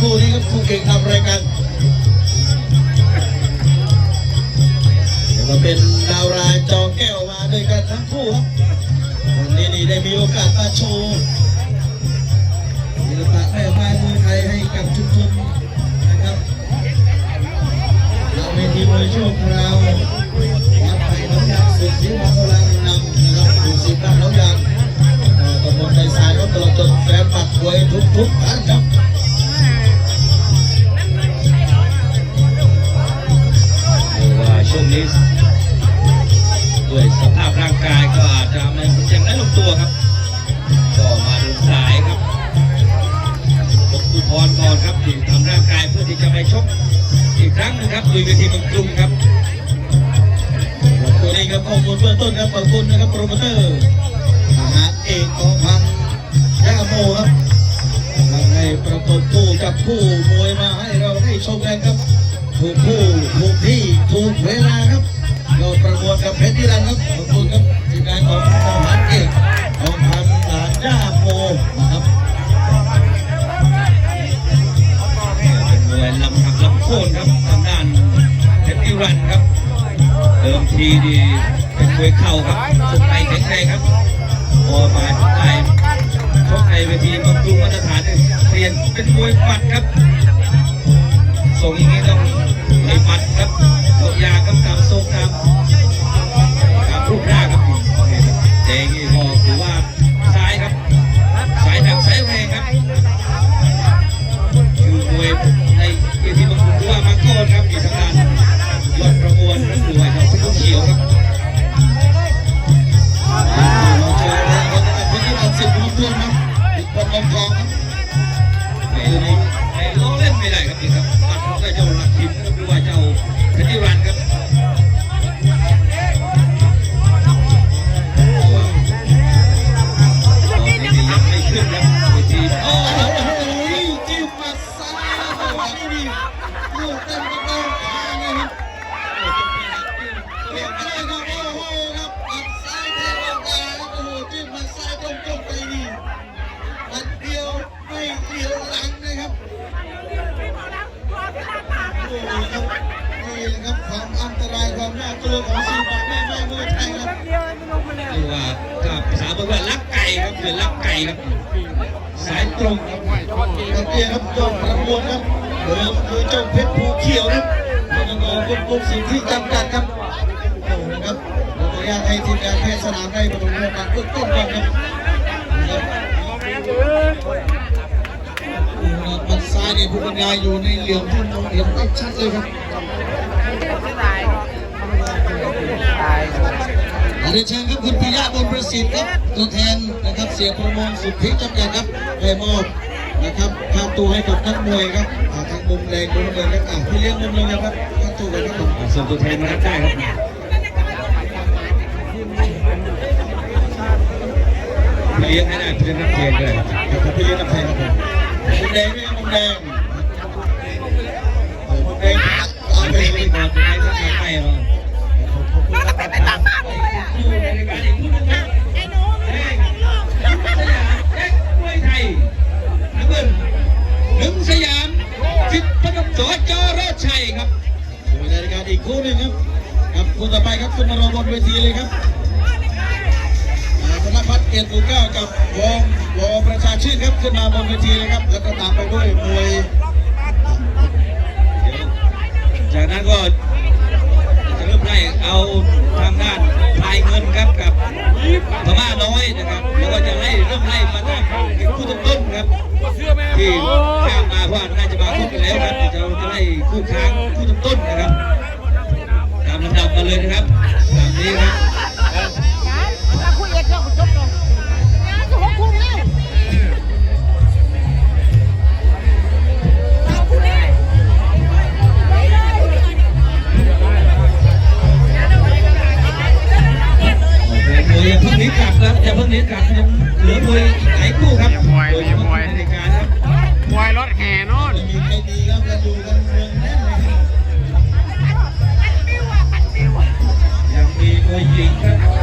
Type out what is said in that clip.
คู่นี้ครับคู่เก่งทำรายการเดี๋ยวมาเป็นดาวรายจอแก้วมาด้วยกันทั้งคู่ครับวันนี้นี่ได้มีโอกาสมาโชว์ศิลปะแม่ไม้มวยไทยให้กับชุมชนนะครับเราเป็นทีมมวยโชคเราว นี้ด้วยสภาพร่างกายก็อาจจะไม่ยังไม่ลงตัวครับ ก็มาดูสายครับพบอุพรก่อนครับที่ทำร่างกายเพื่อที่จะไปชกอีกครั้งหนึงครับดูเวทีเมืองกรุงครับตัวนี้ครับข้อมูลเบื้องต้นครับขอบคุณนะครับโปรโมเตอร์ทหารเอกกองพันยาโมครับทำให้ประกบคู่กับคู่มวยมาให้เราได้ชมกันครับถูกคู่ถูกที่ ถูกเวลาครับเราประมวลกับเพชรนิรันดร์ครับขอบคุณครับทีมงานของทหารเอกกองพันทหารยาโมนะครับเป็นมวยลำหักลำโค่นครับทางด้านเพชรนิรันดร์ครับเดิมทีดีเป็นมวยเข่าครับสุดในแข็งแรงครับพอมาได้ชกในเวทีเมืองกรุงมาตรฐานเปลี่ยนเป็นมวยหมัดครับส่งอย่างนี้ต้องไอ้หมัดครับ ยาครับตามทรงตามตามรูปร่างครับเด้งนี่ก็ถือว่าซ้ายครับสายหนักสายแรงครับคือมวยในเวทีบางคนถือว่ามังกรครับมีทางด้านยอดประมวลและมวยครับสีเขียวครับเราเจอแล้วครับเพชรนิรันดร์สิบลูกเพื่อนครับอีกคนลงทองครับ ลูกเต็มกระโดงขาเลยครับเรียบร้อยครับโอ้โหครับอัดซ้ายเทวดาครับโอ้โหจิ้มมาซ้ายตรงๆไปนี่มันเดียวไม่เดียวหลังนะครับโอ้โหครับนี่แหละครับความอันตรายความน่ากลัวของศิลปะแม่ไม้มวยไทยครับเรียกว่าถ้าภาษาบอกว่าลักไก่ครับเป็นลักไก่ครับสายตรงครับครับเนี่ยครับยอดประมวลครับ เดิมคือเจ้าเพชรภูเขียวครับแล้วก็ควบคุมสิ่งที่จำกัดครับโอ้นะครับขออนุญาตให้ทีมงานแพทย์สนามได้ประเมินการเบื้องต้นก่อนครับนะครับมันซ้ายนี่ผู้บรรยายอยู่ในเหลี่ยมที่มองเห็นไม่ชัดเลยครับขอเรียนเชิญครับคุณปิยะบุญประสิทธิ์ครับตัวแทนนะครับเสียประมงสุทธิจำกัดครับได้มอบ นะครับค่าตัวให้กับนักมวยครับอ่าทางมุมแดงมุมเงินครับอ่าพี่เลี้ยงมุมเงินนะครับค่าตัวกันครับผมส่งตัวแทนมารับได้ครับเลี้ยงให้ได้เพื่อนรับเทียนด้วยครับพี่เลี้ยงน้ำแพงครับผมมุมแดงไหมครับมุมแดงมุมแดงเอาไปไม่ไม่บอกให้ท่านทำให้หรอกอยู่ในร ในรายการอีกคู่หนึ่งครับครับคู่ต่อไปครับขึ้นมารอบนเวทีเลยครับอ่าธนพัฒน์เกียรติปู่เก้ากับวงวงประชาชื่นครับขึ้นมาบนเวทีเลยครับ แล้วก็ตามไปด้วยมวยจากนั้นก็จะเริ่มไล่เอาทางด้านพายเงินครับกับพม่าน้อยนะครับแล้วก็จะไล่เริ่มไล่มาตามคู่ต้นๆครับที่ข้ามมาเพราะน่าจะมาคู่กันแล้วครับจะจะไล่คู่ค้าง ต้นๆนะครับ ตามลำดับมาเลยนะครับตามนี้ครับมวยอย่าเพิ่งหนีกลับครับอย่าเพิ่งหนีกลับยังเหลือมวยอีกหลายคู่ครับอย่ามวยอย่ามวยในรายการครับมวยรถแห่โนอนไม่มีใครดีครับกันอยู่กันเมือง แ